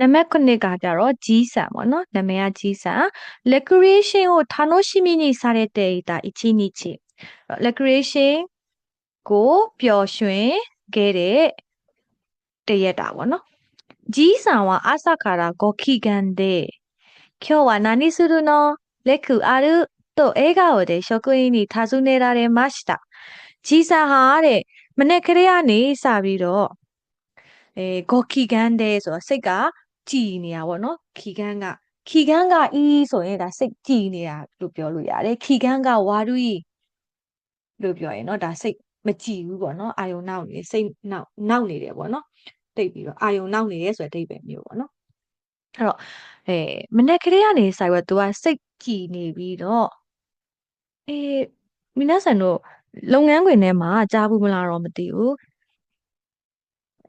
နံပါတ်9ကကြတော့ကြီးဆန်ပေါ့နော်နာမည်ကကြီးဆန် recreation を楽しみにされていた一日 recreation ကိုပျော်ရွှင်ခဲ့တဲ့တရက်တာပေါ့နော်ကြီးဆန်は朝からご機嫌で今日は何するのレクあると笑顔で職員に尋ねられましたကြီးဆန်ဟာတဲ့မနေ့ကလေးကနေစပြီးတော့အဲဂေါ်ခီကန်တဲ့ဆိုတော့စိတ်က ကြည်နေတာပေါ့နော်ခီကန်းကခီကန်းကအီးဆိုရင်ဒါစိတ်ကြည်နေတာလို့ပြောလို့ရတယ်ခီကန်းကဝါရုီလို့ပြောရင်နော်ဒါစိတ်မကြည်ဘူးပေါ့နော်အာယုံနောက်နေစိတ်နောက်နောက်နေတယ်ပေါ့နော်တိတ်ပြီးတော့အာယုံနောက်နေရဲဆိုတဲ့အဓိပ္ပာယ်မျိုးပေါ့နော်အဲ့တော့အဲမနေ့ကလေးကနေစရွယ်သူကစိတ်ကြည်နေပြီးတော့အေးမိနဆန်တို့လုပ်ငန်းခွင်ထဲမှာကြားဘူးမလားတော့မသိဘူး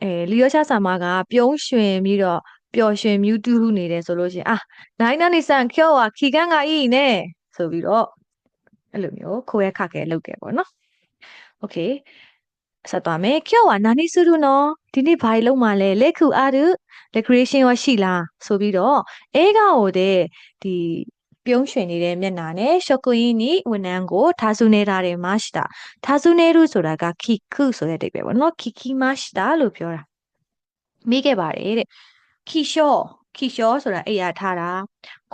အဲလီယောချာဆာမကပြုံးရွှင်ပြီးတော့ ပျော်ရွှင်မြူးတူးနေတယ်ဆိုလို့ရှိရင်အာနိုင်နာနေဆန်ကျော်ဟာခီကန်ကဤနဲ့ဆိုပြီးတော့အဲ့လိုမျိုးခိုးရခခဲ့လုပ်ခဲ့ပေါ့နော်โอเคဆက်သွားမယ်ကျော်ဟာနာနီစုရုနော်ဒီနေ့ဘာလုံးမှလဲလက်ခုအားတူ decoration ရောရှိလားဆိုပြီးတော့အဲကဟိုတဲ့ဒီပြုံးရွှင်နေတဲ့မျက်နှာနဲ့ရှော့ကွင်းနီဝန်ထမ်းကိုထားစုနေထားတယ်မရှတာထားစုနေရုဆိုတာကခိခုဆိုတဲ့အဓိပ္ပာယ်ပေါ့နော်ခိခိမရှတာလို့ပြောတာမိခဲ့ပါတယ်တဲ့ ခီရှော့ခီရှော့ဆိုတာအိယာထားတာ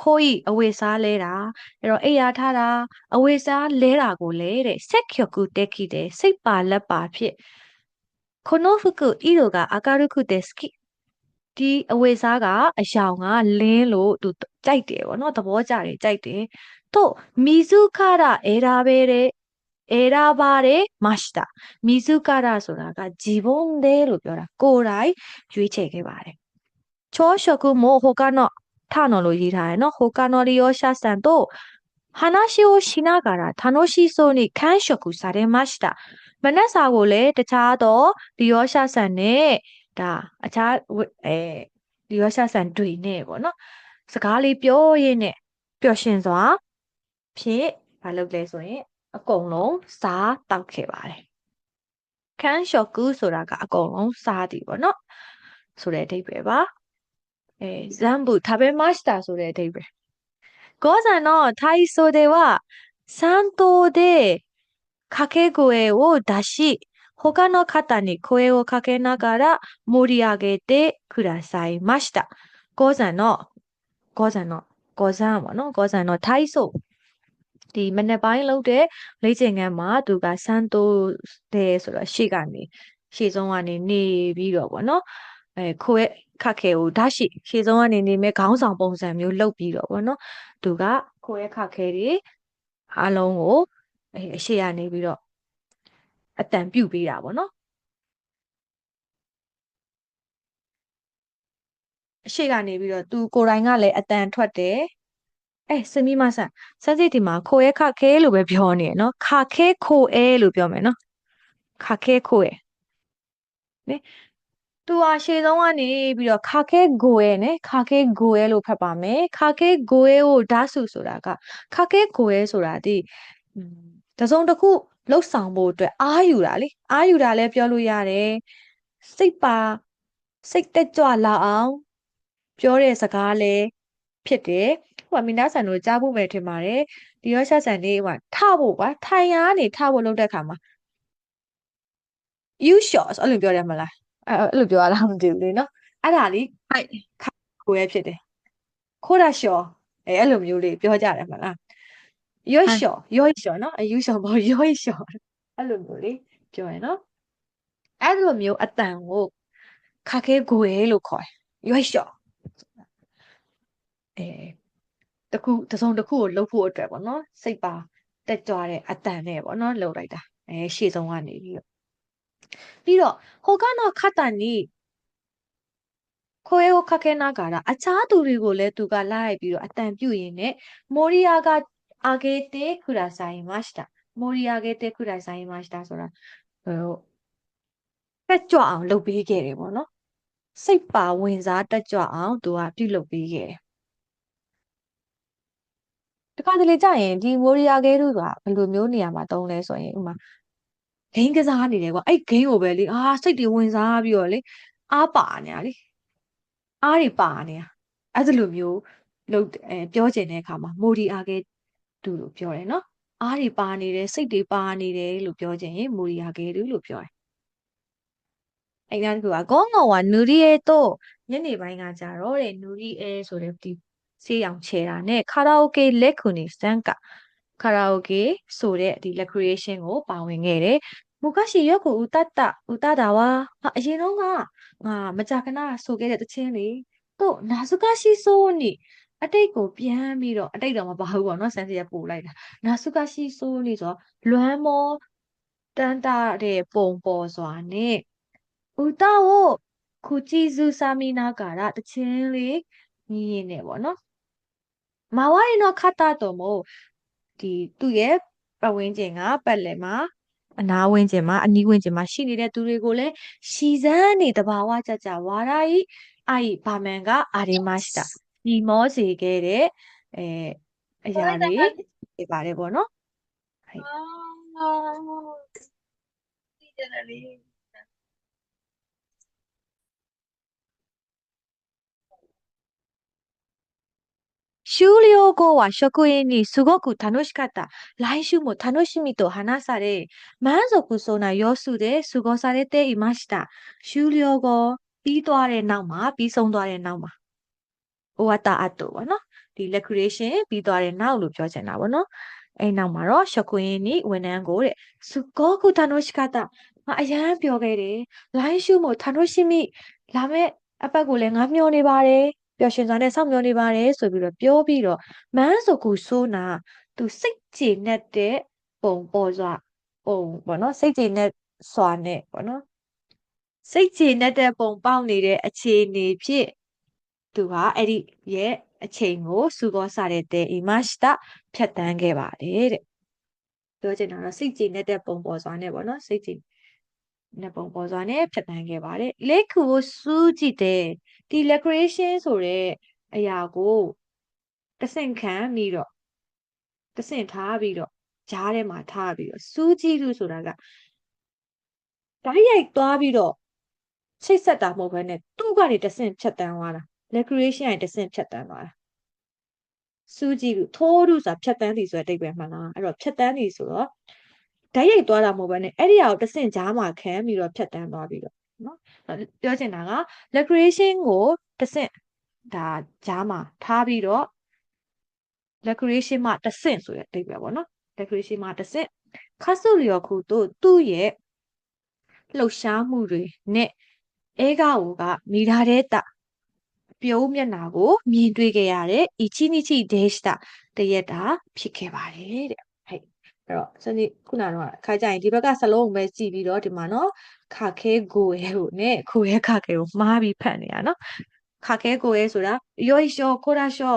ခိုးဤအဝေစားလဲတာအဲ့တော့အိယာထားတာအဝေစားလဲတာကိုလဲတဲ့ဆက်ကျော်ကူတက်ခိတဲ့စိတ်ပါလက်ပါဖြစ်ခနိုဖကုဤတို့ကအကာရခုတဲ့စကိဒီအဝေစားကအယောင်ကလင်းလို့သူကြိုက်တယ်ပေါ့နော်သဘောကျတယ်ကြိုက်တယ်တို့မီစုခရအေရာပဲတဲ့အေရာပါတဲ့မရှတာမီစုခရဆိုတာကဂျီဘုံတဲ့လို့ပြောတာကိုယ်တိုင်ရွေးချယ်ခဲ့ပါတယ် ချောရှကုမိုဟိုကနော့ထနော်လို့ရေးထားတယ်နော်ဟိုကနော်လီယောရှာဆန်တို့ဟာနာရှိကိုရှိနာကာရာဌာနိုရှိဆိုနိခန်းရှကုစာတဲ့မရှတာမနက်စာကိုလည်းတခြားသောဒီယောရှာဆန်နဲ့ဒါအခြားအဲဒီယောရှာဆန်တွေနဲ့ပေါ့နော်စကားလေးပြောရင်းနဲ့ပျော်ရှင်စွာဖြစ်ဘာလုပ်လဲဆိုရင်အကုန်လုံးစားတောက်ခဲ့ပါတယ်ခန်းရှော့ကူဆိုတာကအကုန်လုံးစားသည်ပေါ့နော်ဆိုတဲ့အဓိပ္ပာယ်ပါ えー、全部食べましたそれで午前の体操では、三頭で掛け声を出し、他の方に声をかけながら盛り上げてくださいました。午前の、午前の、午前はの、午前の体操。ဒီမနေ့ပိုင်းလုပ်တဲ့လေ့ကျင့်ခန်းမှာသူကစမ်းတိုးတယ်ဆိုတော့ရှေ့ကနေရှေ့ဆုံးကနေနေပြီးတော့ဗောနော် အဲခိုးခက်ခဲကိုဒါရှိရှေ့ဆုံးကနေနေမဲ့ခေါင်းဆောင်ပုံစံမျိုးလုပ်ပြီးတော့ဗောနော်သူကခိုးရခက်ခဲတွေအားလုံးကိုအဲအရှိရနေပြီးတော့အတန်ပြုတ်ပေးတာဗောနော်အရှိကနေပြီးတော့သူကိုယ်တိုင်ကလည်းအတန်ထွက်တယ်အဲစမီမဆန်စက်စစ်ဒီမှာခိုရဲခခဲလို့ပဲပြောနေရနော်ခခဲခိုအဲလို့ပြောမယ်နော်ခခဲခိုအဲနိ သူဟာရှေ့ဆုံးကနေပြီးတော့ခါခဲဂိုရဲနဲ့ခါခဲဂိုရဲလို့ဖတ်ပါမယ်ခါခဲဂိုရဲကိုဓာတ်စုဆိုတာကခါခဲဂိုရဲဆိုတာဒီတစုံတစ်ခုလှုပ်ဆောင်ဖို့အတွက်အာယူတာလေအာယူတာလည်းပြောလို့ရတယ်စိတ်ပါစိတ်တက်ကြွလာအောင်ပြောတဲ့စကားလည်းဖြစ်တယ်ဟိုကမီနာဆန်တို့ကြားဖို့ပဲထင်ပါတယ်ဒီရောရှာဆန်လေးဟိုထဖို့ကွာထိုင်ရကနေထဖို့လုပ်တဲ့ခါမှာ you shot အဲ့လိုပြောတယ်မလား အဲ့အဲ့လိုပြောရလားမသိဘူးလေနော်အဲ့ဒါလေးခိုက်ခိုက်ကိုရဲဖြစ်တယ်ခိုးတာရှော်အဲအဲ့လိုမျိုးလေးပြောကြတယ်မလားရွှေ့ရှော်ရွှေ့ရှော်နော်အယူရှော်ဘောရွှေ့ရှော်အဲ့လိုမျိုးလေးပြောရင်နော်အဲ့လိုမျိုးအတန်ကိုခါခဲကိုရဲလို့ခေါ်တယ်ရွှေ့ရှော်အဲတခုတစုံတစ်ခုကိုလှုပ်ဖို့အတွက်ပေါ့နော်စိတ်ပါတက်ကြွတဲ့အတန်နဲ့ပေါ့နော်လှုပ်လိုက်တာအဲရှေ့ဆုံးကနေပြီးတော့ ပြီးတော့他の方に声をかけながらအခြားသူတွေကိုလည်းသူကလိုက်ပြီးတော့အတန်ပြုရင်းနဲ့モリアが上げてくださいましたモリ上げてくださいましたဆိုတာဟိုတက်ကြွအောင်လုပ်ပေးခဲ့တယ်ပေါ့နော်စိတ်ပါဝင်စားတက်ကြွအောင်သူကပြုလုပ်ပေးခဲ့တယ်တခါတလေကြာရင်ဒီမိုရီယာဂဲတို့ကဘယ်လိုမျိုးနေရာမှာတုံးလဲဆိုရင်ဥမာ ဂိမ်းကစားနေတယ်ကွာအဲ့ဂိမ်းကိုပဲလေအာစိတ်တွေဝင်စားပြီးတော့လေအားပါနေတာလေအားတွေပါနေတာအဲ့ဒါလိုမျိုးလို့အဲပြောချင်တဲ့အခါမှာမိုဒီအာကဲတူလို့ပြောတယ်နော်အားတွေပါနေတယ်စိတ်တွေပါနေတယ်လို့ပြောချင်ရင်မိုဒီအာကဲတူလို့ပြောတယ်အဲ့ဒါကကောငေါဝါနူရီယေတော့ညနေပိုင်းကကြတော့တဲ့နူရီအဲဆိုတဲ့ဒီဆေးရောင်ချဲတာနဲ့ကာရာအိုကေလက်ခုနေစန်ကကာရာအိုကေဆိုတဲ့ဒီ recreation ကိုပါဝင်ခဲ့တယ် မိုကရှိရွက်ကိုဥတတဥတတာဝါအရင်တော့ကငါမကြကနာဆိုခဲ့တဲ့တခြင်းလေကိုနာဇုကရှိဆိုနိအတိတ်ကိုပြန်ပြီးတော့အတိတ်တော့မပါဘူးပေါ့နော်ဆန်စီရပို့လိုက်တာနာဇုကရှိဆိုနိဆိုလွမ်းမောတန်တာတဲ့ပုံပေါ်စွာနဲ့ဥတဝခုကြည့်စုစာမီနာကာရတခြင်းလေးညီးရင်းနေပေါ့နော်မဝရင်တော့ခတ်တာတော့မို့ဒီသူ့ရဲ့ပတ်ဝန်းကျင်ကပတ်လည်မှာ အနာဝန်းကျင်မှာအနီးဝန်းကျင်မှာရှိနေတဲ့သူတွေကိုလည်းရှည်စမ်းနေတဘာဝကြကြဝါရာဤအာဤဘာမန်ကအာရီမရှတာဒီမောစေခဲ့တဲ့အဲအရာတွေဖြစ်ပါတယ်ပေါ့နော် 아, 이 終了後は職員にすごく楽しかった。来週も楽しみと話され、満足そうな様子で過ごされていました。終了後、ပြီးသွားတဲ့နောက်မှာပြီးဆုံးသွားတဲ့နောက်မှာ終わった後ပေါ့နော်ဒီ recreation ပြီးသွားတဲ့နောက်လို့ပြောချင်တာပေါ့နော်အဲ့နောက်မှာတော့職員にဝန်ထမ်းကိုတဲ့すごく楽しかったငါအရန်ပြောခဲ့တယ်来週も楽しみလာမယ့်အပတ်ကိုလည်းငါမျှော်နေပါတယ် ပျော်ရွှင်စွာနဲ့စောင့်မျှော်နေပါတယ်ဆိုပြီးတော့ပြောပြီးတော့မန်းဆိုကူဆိုးနာသူစိတ်ကြည်နဲ့တဲ့ပုံပေါ်စွာပုံပေါ့နော်စိတ်ကြည်နဲ့စွာနဲ့ပေါ့နော်စိတ်ကြည်နဲ့တဲ့ပုံပေါက်နေတဲ့အခြေအနေဖြစ်သူဟာအဲ့ဒီရဲ့အချိန်ကိုစုကောစားတဲ့တဲ့ imashita ဖြတ်တန်းခဲ့ပါတယ်တဲ့ပြောချင်တာတော့စိတ်ကြည်နဲ့တဲ့ပုံပေါ်စွာနဲ့ပေါ့နော်စိတ်ကြည် နဲ့ပုံပေါ်စွာနဲ့ဖြတ်တန်းခဲ့ပါတယ်လက်ခုကိုစူးကြည့်တဲ့ဒီ recreation ဆိုတဲ့အရာကိုတဆင့်ခံပြီးတော့တဆင့်ထားပြီးတော့ကြားထဲမှာထားပြီးတော့စူးကြည့်လို့ဆိုတာကဓာတ်ရိုက်သွားပြီးတော့ချိတ်ဆက်တာမဟုတ်ဘဲနဲ့သူ့ကနေတဆင့်ဖြတ်တန်းသွားတာ recreation ကနေတဆင့်ဖြတ်တန်းသွားတာစူးကြည့်လို့ထိုးလို့ဆိုတာဖြတ်တန်းသည်ဆိုတဲ့အဓိပ္ပာယ်မှန်လားအဲ့တော့ဖြတ်တန်းသည်ဆိုတော့ ဓာတ်ရိုက်သွားတာမဟုတ်ဘဲနဲ့အဲ့ဒီအရာကိုတဆင့်ကြားမှာခံပြီးတော့ဖြတ်တန်းသွားပြီးတော့နော်ပြောချင်တာက recreation ကိုတဆင့်ဒါကြားမှာထားပြီးတော့ recreation မှာတဆင့်ဆိုတဲ့အဓိပ္ပာယ်ပေါ့နော် recreation မှာတဆင့်ခါဆုလျော်ခုတို့သူ့ရဲ့လှုပ်ရှားမှုတွေနဲ့အဲဂါဝကမိထားတဲ့တပြုံးမျက်နာကို မြင်တွေ့ခဲ့ရတဲ့အီချီနီချီဒေးရှတာတရက်တာဖြစ်ခဲ့ပါတယ်တဲ့ဟဲ့ အဲ့တော့စနေခုနကတော့ခါကြရင်ဒီဘက်ကစလုံးပဲကြည့်ပြီးတော့ဒီမှာနော်ခါခဲကိုရဲကိုနဲ့ကိုရဲခါခဲကိုမှားပြီးဖတ်နေရနော်ခါခဲကိုရဲဆိုတာယောရှောခိုရာရှော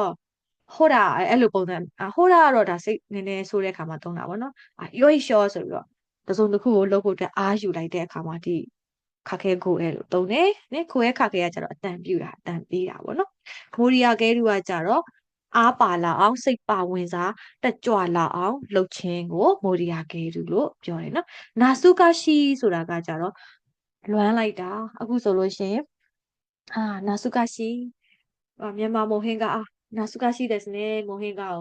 ဟိုရာအဲ့လိုပုံစံဟိုရာကတော့ဒါစိတ်နည်းနည်းဆိုတဲ့အခါမှာသုံးတာပေါ့နော်ယောရှောဆိုပြီးတော့တစုံတစ်ခုကိုလုပ်ဖို့အတွက်အားယူလိုက်တဲ့အခါမှာဒီခါခဲကိုအဲလို့သုံးတယ်နိကိုရဲခါခဲကကျတော့အတန်ပြူတာအတန်ပေးတာပေါ့နော်မိုရီယာကဲလူကကျတော့ အားပါလာအောင်စိတ်ပါဝင်စားတက်ကြွလာအောင်လှုပ်ခြင်းကိုမိုဒီယာဂေတုလို့ပြောတယ်နော်နာစုကရှိဆိုတာကကြတော့လွမ်းလိုက်တာအခုဆိုလို့ရှင်အာနာစုကရှိမြန်မာမိုဟင်ကအာနာစုကရှိတဲ့စနေမိုဟင်ကကို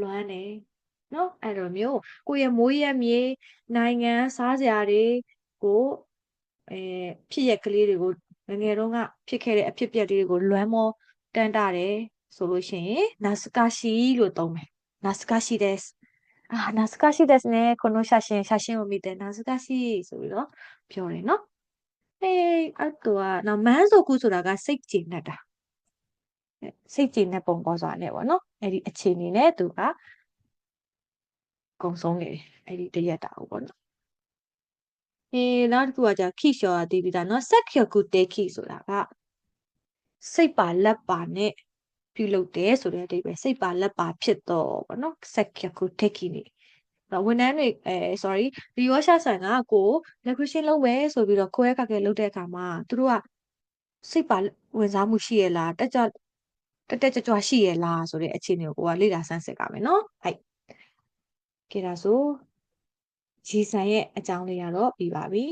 လွမ်းတယ်နော်အဲ့လိုမျိုးကိုယ့်ရဲ့မိုးရမြေနိုင်ငံစားစရာတွေကိုအဲဖြစ်ရက်ကလေးတွေကိုငငယ်တုန်းကဖြစ်ခဲ့တဲ့အဖြစ်ပြက်လေးတွေကိုလွမ်းမောတန်းတာတယ် ဆိုလို့ရှိရင်နာစကာရှိလို့သုံးမယ်နာစကာရှိですあ、懐かしいですね。この写真、写真を見て懐かしいဆိုပြီးတော့ပြောတယ်နော်။အဲအတူကနော်မန်းဆိုကူဆိုတာကစိတ်ကြည်နေတာ။စိတ်ကြည်တဲ့ပုံပေါ်စွာနဲ့ပေါ့နော်။အဲ့ဒီအခြေအနေနဲ့သူကကုံဆုံးနေတယ်။အဲ့ဒီတရက်တာကိုပေါ့နော်။အဲနောက်တစ်ခုကじゃခိရှောကတည်ပြီးသားနော်။ဆက်ချကုတေခိဆိုတာကစိတ်ပါလက်ပါနဲ့ ပြုလုပ်တယ်ဆိုတဲ့အဓိပ္ပာယ်စိတ်ပါလက်ပါဖြစ်တော့ပေါ့နော်ဆက်ချကုတေခိနေတော့ဝန်ထမ်းတွေအဲ sorry ဒီရောရှာဆန်ကကို recruitment လုပ်မယ်ဆိုပြီးတော့ကိုယ့်ရဲ့ခက်ခဲလုပ်တဲ့အခါမှာသူတို့ကစိတ်ပါဝင်စားမှုရှိရလားတက်ကြတက်တက်ကြွကြွရှိရလားဆိုတဲ့အခြေအနေကိုကိုကလေ့လာဆန်းစစ်ကြမယ်နော်ဟဲ့ကဲဒါဆိုဂျီဆန်ရဲ့အကြောင်းလေးကတော့ပြီးပါပြီ